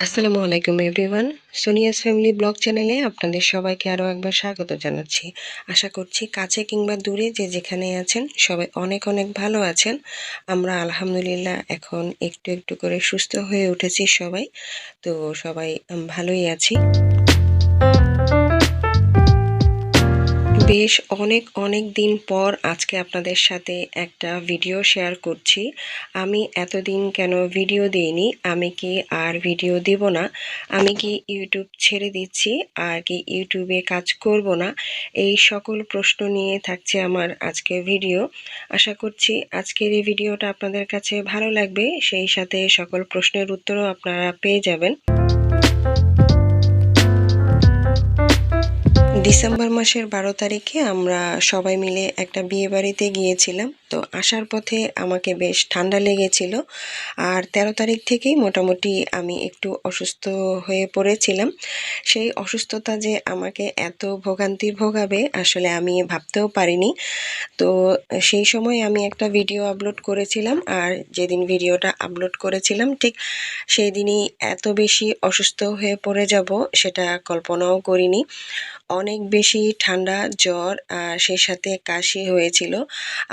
আসসালামু আলাইকুম everyone Sonia's family blog চ্যানেলে আপনাদের সবাইকে আরও একবার স্বাগত জানাচ্ছি। আশা করছি কাছে কিংবা দূরে যে যেখানে আছেন, সবাই অনেক অনেক ভালো আছেন। আমরা আলহামদুলিল্লাহ এখন একটু একটু করে সুস্থ হয়ে উঠেছি সবাই। তো সবাই ভালোই আছি। বেশ অনেক অনেক দিন পর আজকে আপনাদের সাথে একটা ভিডিও শেয়ার করছি। আমি এতদিন কেন ভিডিও দিইনি? আমি কি আর ভিডিও দেব না? আমি কি ইউটিউব ছেড়ে দিচ্ছি? আর কি ইউটিউবে কাজ করব না? এই সকল প্রশ্ন নিয়ে থাকছে আমার আজকের ভিডিও আশা করছি আজকের এই ভিডিওটা আপনাদের কাছে ভালো লাগবে। সেই সাথে সকল প্রশ্নের উত্তরও আপনারা পেয়ে যাবেন। ডিসেম্বর মাসের বারো তারিখে আমরা সবাই মিলে একটা বিয়ে বাড়িতে গিয়েছিলাম। তো আসার পথে আমাকে বেশ ঠান্ডা লেগেছিল। আর তেরো তারিখ থেকেই মোটামুটি আমি একটু অসুস্থ হয়ে পড়েছিলাম। সেই অসুস্থতা যে আমাকে এত ভোগান্তি ভোগাবে আসলে আমি ভাবতেও পারিনি। তো সেই সময় আমি একটা ভিডিও আপলোড করেছিলাম আর যেদিন ভিডিওটা আপলোড করেছিলাম ঠিক সেই দিনই এত বেশি অসুস্থ হয়ে পড়ে যাব সেটা কল্পনাও করিনি। অনেক বেশি ঠান্ডা, জ্বর আর সেই সাথে কাশি হয়েছিল।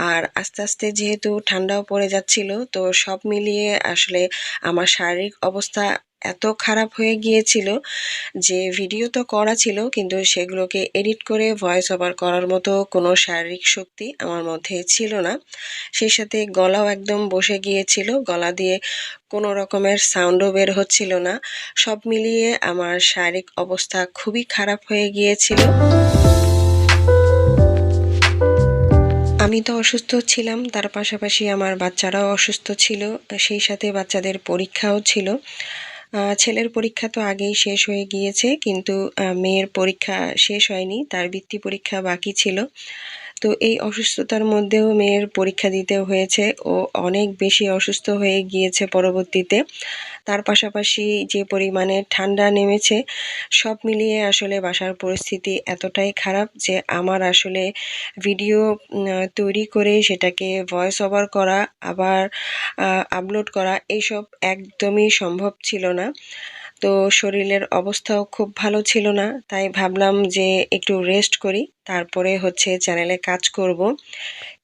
আর আস্তে আস্তে যেহেতু ঠান্ডাও পড়ে যাচ্ছিল, তো সব মিলিয়ে আসলে আমার শারীরিক অবস্থা এত খারাপ হয়ে গিয়েছিল যে ভিডিও তো করা ছিল, কিন্তু সেগুলোকে এডিট করে ভয়েস ওভার করার মতো কোনো শারীরিক শক্তি আমার মধ্যে ছিল না। সেই সাথে গলাও একদম বসে গিয়েছিল, গলা দিয়ে কোনো রকমের সাউন্ডও বের হচ্ছিল না। সব মিলিয়ে আমার শারীরিক অবস্থা খুবই খারাপ হয়ে গিয়েছিল। আমি তো অসুস্থ ছিলাম, তার পাশাপাশি আমার বাচ্চারাও অসুস্থ ছিল, সেই সাথে বাচ্চাদের পরীক্ষাও ছিল। ছেলের পরীক্ষা তো আগেই শেষ হয়ে গিয়েছে, কিন্তু মেয়ের পরীক্ষা শেষ হয়নি, তার বৃত্তি পরীক্ষা বাকি ছিল। তো এই অসুস্থতার মধ্যেও মেয়ের পরীক্ষা দিতে হয়েছে ও অনেক বেশি অসুস্থ হয়ে গিয়েছে পরবর্তীতে। তার পাশাপাশি যে পরিমাণে ঠান্ডা নেমেছে, সব মিলিয়ে আসলে বাসার পরিস্থিতি এতটাই খারাপ যে আমার আসলে ভিডিও তৈরি করে সেটাকে ভয়েস ওভার করা, আবার আপলোড করা এইসব একদমই সম্ভব ছিল না। তো শরীরের অবস্থাও খুব ভালো ছিল না, তাই ভাবলাম যে একটু রেস্ট করি। তারপরে হচ্ছে চ্যানেলে কাজ করব।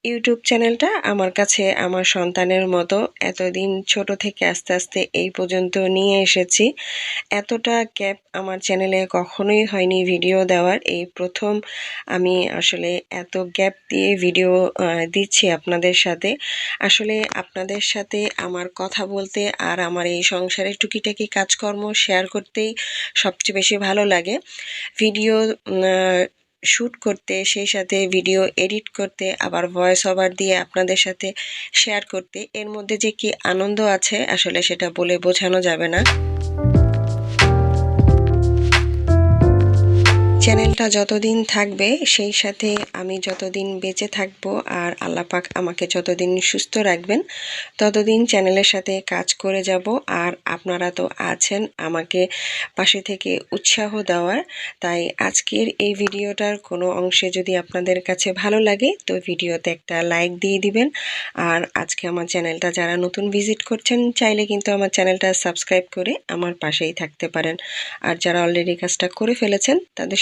ইউটিউব চ্যানেলটা আমার কাছে আমার সন্তানের মতো এতদিন ছোট থেকে আস্তে আস্তে এই পর্যন্ত নিয়ে এসেছি। এতটা গ্যাপ আমার চ্যানেলে কখনোই হয়নি ভিডিও দেওয়ার। এই প্রথম আমি আসলে এত গ্যাপ দিয়ে ভিডিও দিচ্ছি আপনাদের সাথে। আসলে আপনাদের সাথে আমার কথা বলতে আর আমার এই সংসারের টুকিটাকি কাজকর্ম শেয়ার করতেই সবচেয়ে বেশি ভালো লাগে। ভিডিও শ্যুট করতে, সেই সাথে ভিডিও এডিট করতে, আবার ভয়েস ওভার দিয়ে আপনাদের সাথে শেয়ার করতে, এর মধ্যে যে কি আনন্দ আছে, আসলে সেটা বলে বোঝানো যাবে না। চ্যানেলটা যতদিন থাকবে, সেই সাথে আমি যতদিন বেঁচে থাকব আর আল্লাপাক আমাকে যতদিন সুস্থ রাখবেন, ততদিন চ্যানেলের সাথে কাজ করে যাব। আর আপনারা তো আছেন আমাকে পাশে থেকে উৎসাহ দেওয়ার, তাই আজকের এই ভিডিওটার কোনো অংশে যদি আপনাদের কাছে ভালো লাগে, তো ভিডিওতে একটা লাইক দিয়ে দিবেন। আর আজকে আমার চ্যানেলটা যারা নতুন ভিজিট করছেন, চাইলে কিন্তু আমার চ্যানেলটা সাবস্ক্রাইব করে আমার পাশেই থাকতে পারেন। আর যারা অলরেডি কাজটা করে ফেলেছেন, তাদের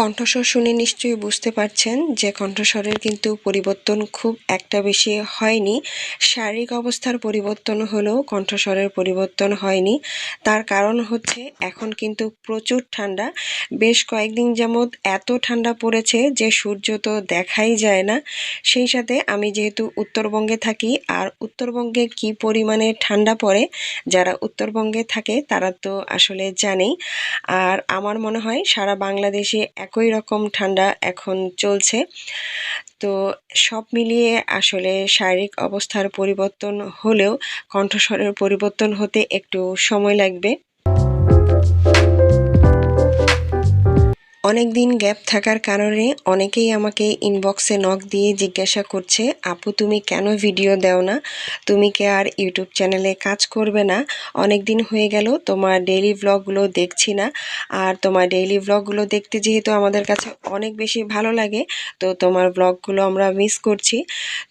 কণ্ঠস্বর শুনে নিশ্চয়ই বুঝতে পারছেন যে কণ্ঠস্বরের কিন্তু পরিবর্তন খুব একটা বেশি হয়নি। শারীরিক অবস্থার পরিবর্তন হলেও কণ্ঠস্বরের পরিবর্তন হয়নি। তার কারণ হচ্ছে এখন কিন্তু প্রচুর ঠান্ডা। বেশ কয়েকদিন যাবৎ এত ঠান্ডা পড়েছে যে সূর্য তো দেখাই যায় না। সেই সাথে আমি যেহেতু উত্তরবঙ্গে থাকি, আর উত্তরবঙ্গে কি পরিমাণে ঠান্ডা পড়ে, যারা উত্তরবঙ্গে থাকে তারা তো আসলে জানেই। আর আমার মনে হয় সারা বাংলাদেশে একই রকম ঠান্ডা এখন চলছে। তো সব মিলিয়ে আসলে শারীরিক অবস্থার পরিবর্তন হলেও কণ্ঠস্বরের পরিবর্তন হতে একটু সময় লাগবে। অনেক দিন গ্যাপ থাকার কারণে অনেকেই আমাকে ইনবক্সে নক দিয়ে জিজ্ঞাসা করছে, আপু, তুমি কেন ভিডিও দাও না? তুমি কি আর ইউটিউব চ্যানেলে কাজ করবে না? অনেক দিন হয়ে গেল, তোমার ডেইলি ভ্লগগুলো দেখছি না। আর তোমার ডেইলি ভ্লগগুলো দেখতে যেহেতু আমাদের কাছে অনেক বেশি ভালো লাগে, তো তোমার ভ্লগগুলো আমরা মিস করছি।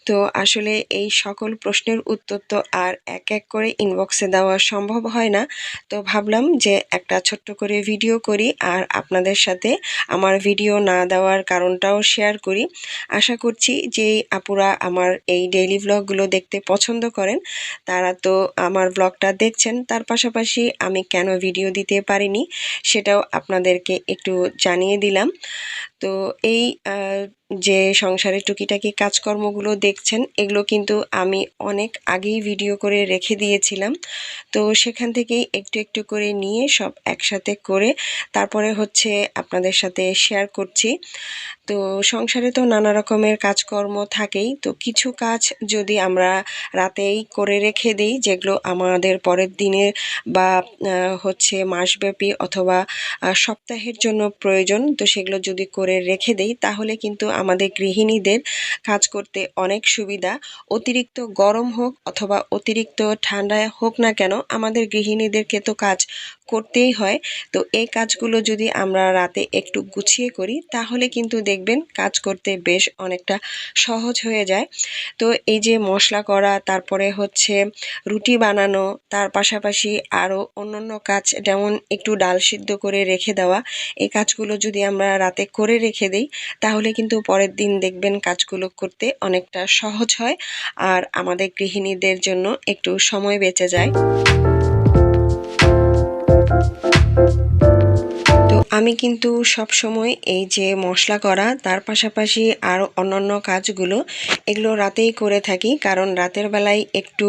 তো আসলে এই সকল প্রশ্নের উত্তর তো আর এক এক করে ইনবক্সে দেওয়া সম্ভব হয় না। তো ভাবলাম যে একটা ছোট্ট করে ভিডিও করি আর আপনাদের সাথে আমার ভিডিও না দেওয়ার কারণটাও শেয়ার করি। আশা করছি যে আপুরা আমার এই ডেইলি ব্লগগুলো দেখতে পছন্দ করেন। তারা তো আমার ব্লগটা দেখছেন, তার পাশাপাশি আমি কেন ভিডিও দিতে পারিনি সেটাও আপনাদেরকে একটু জানিয়ে দিলাম। তো এই যে সংসারের টুকিটাকি কাজকর্মগুলো দেখছেন, এগুলো কিন্তু আমি অনেক আগেই ভিডিও করে রেখে দিয়েছিলাম। তো সেখান থেকেই একটু একটু করে নিয়ে সব একসাথে করে তারপরে হচ্ছে আপনাদের সাথে শেয়ার করছি। তো সংসারে তো নানা রকমের কাজকর্ম থাকেই, তো কিছু কাজ যদি আমরা রাতেই করে রেখে দিই, যেগুলো আমাদের পরের দিনে বা হচ্ছে মাসব্যাপী অথবা সপ্তাহের জন্য প্রয়োজন, তো সেগুলো যদি করে রেখে দেই, তাহলে কিন্তু আমাদের গৃহিণীদের কাজ করতে অনেক সুবিধা। অতিরিক্ত গরম হোক অথবা অতিরিক্ত ঠান্ডায় হোক না কেন, আমাদের গৃহিণীদেরকে তো কাজ করতেই হয়। তো এই কাজগুলো যদি আমরা রাতে একটু গুছিয়ে করি, তাহলে কিন্তু দেখবেন কাজ করতে বেশ অনেকটা সহজ হয়ে যায়। তো এই যে মশলা করা, তারপরে হচ্ছে রুটি বানানো, তার পাশাপাশি আরও অন্যান্য কাজ, যেমন একটু ডাল সিদ্ধ করে রেখে দেওয়া, এই কাজগুলো যদি আমরা রাতে করে রেখে দিই, তাহলে কিন্তু পরের দিন দেখবেন কাজগুলো করতে অনেকটা সহজ হয়, আর আমাদের গৃহিণীদের জন্য একটু সময় বেঁচে যায়। thank you আমি কিন্তু সব সময় এই যে মশলা করা, তার পাশাপাশি আরও অন্যান্য কাজগুলো এগুলো রাতেই করে থাকি। কারণ রাতের বেলায় একটু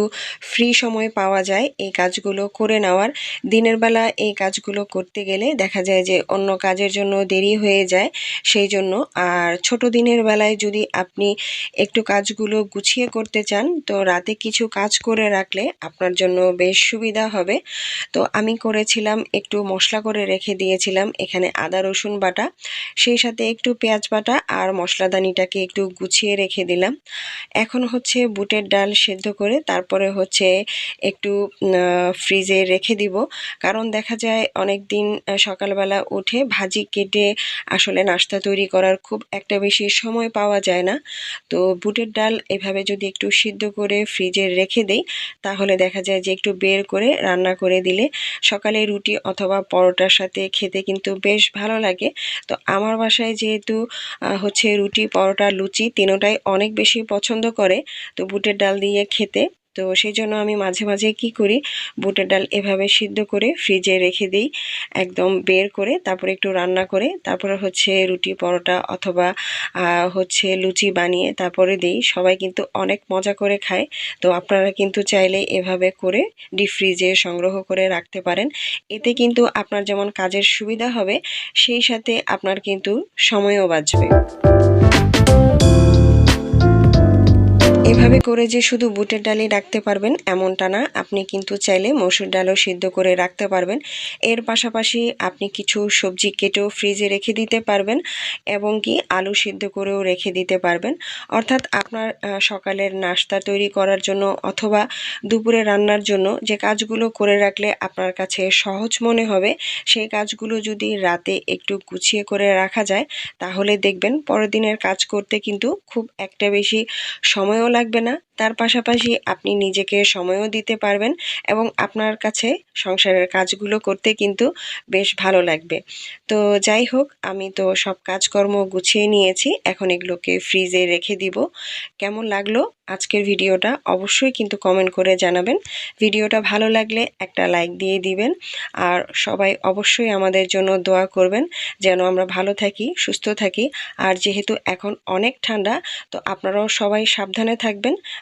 ফ্রি সময় পাওয়া যায় এই কাজগুলো করে নেওয়ার। দিনের বেলা এই কাজগুলো করতে গেলে দেখা যায় যে অন্য কাজের জন্য দেরি হয়ে যায় সেই জন্য। আর ছোট দিনের বেলায় যদি আপনি একটু কাজগুলো গুছিয়ে করতে চান, তো রাতে কিছু কাজ করে রাখলে আপনার জন্য বেশ সুবিধা হবে। তো আমি করেছিলাম, একটু মশলা করে রেখে দিয়েছিলাম। এখানে আদা, রসুন বাটা, সেই সাথে একটু পেঁয়াজ বাটা আর মশলাদানিটাকে একটু গুছিয়ে রেখে দিলাম। এখন হচ্ছে বুটের ডাল সেদ্ধ করে তারপরে হচ্ছে একটু ফ্রিজে রেখে দিব। কারণ দেখা যায় অনেক দিন সকালবেলা উঠে ভাজি কেটে আসলে নাস্তা তৈরি করার খুব একটা বেশি সময় পাওয়া যায় না। তো বুটের ডাল এভাবে যদি একটু সিদ্ধ করে ফ্রিজে রেখে দেই, তাহলে দেখা যায় যে একটু বের করে রান্না করে দিলে সকালে রুটি অথবা পরোটার সাথে খেতে কিন্তু বেশ ভালো লাগে। তো আমার বাসায় যেহেতু হচ্ছে রুটি, পরোটা, লুচি তিনোটাই অনেক বেশি পছন্দ করে, তো বুটের ডাল দিয়ে খেতে। তো সেই জন্য আমি মাঝে মাঝে কি করি, বুটের ডাল এভাবে সিদ্ধ করে ফ্রিজে রেখে দিই, একদম বের করে তারপরে একটু রান্না করে, তারপরে হচ্ছে রুটি, পরোটা অথবা হচ্ছে লুচি বানিয়ে তারপরে দিই। সবাই কিন্তু অনেক মজা করে খায়, তো আপনারা কিন্তু চাইলে এভাবে করে ডিপ ফ্রিজে সংগ্রহ করে রাখতে পারেন। এতে কিন্তু আপনার যেমন কাজের সুবিধা হবে, সেই সাথে আপনার কিন্তু সময়ও বাঁচবে। এভাবে করে যে শুধু বুটের ডালই রাখতে পারবেন এমনটা না। আপনি কিন্তু চাইলে মসুর ডালও সিদ্ধ করে রাখতে পারবেন। এর পাশাপাশি আপনি কিছু সবজি কেটেও ফ্রিজে রেখে দিতে পারবেন এবং কি আলু সিদ্ধ করেও রেখে দিতে পারবেন। অর্থাৎ আপনার সকালের নাস্তা তৈরি করার জন্য অথবা দুপুরে রান্নার জন্য যে কাজগুলো করে রাখলে আপনার কাছে সহজ মনে হবে, সেই কাজগুলো যদি রাতে একটু গুছিয়ে করে রাখা যায়, তাহলে দেখবেন পরের দিনের কাজ করতে কিন্তু খুব একটা বেশি সময়ও লাগবে না তার পাশাপাশি আপনি নিজেকে সময়ও দিতে পারবেন এবং আপনার কাছে সংসারের কাজগুলো করতে কিন্তু বেশ ভালো লাগবে। তো যাই হোক, আমি তো সব কাজকর্ম গুছিয়ে নিয়েছি, এখন এগুলোকে ফ্রিজে রেখে দিব। কেমন লাগল আজকের ভিডিওটা অবশ্যই কিন্তু কমেন্ট করে জানাবেন। ভিডিওটা ভালো লাগলে একটা লাইক দিয়ে দিবেন। আর সবাই অবশ্যই আমাদের জন্য দোয়া করবেন যেন আমরা ভালো থাকি, সুস্থ থাকি। আর যেহেতু এখন অনেক ঠান্ডা, তো আপনারাও সবাই সাবধানে থাকবেন।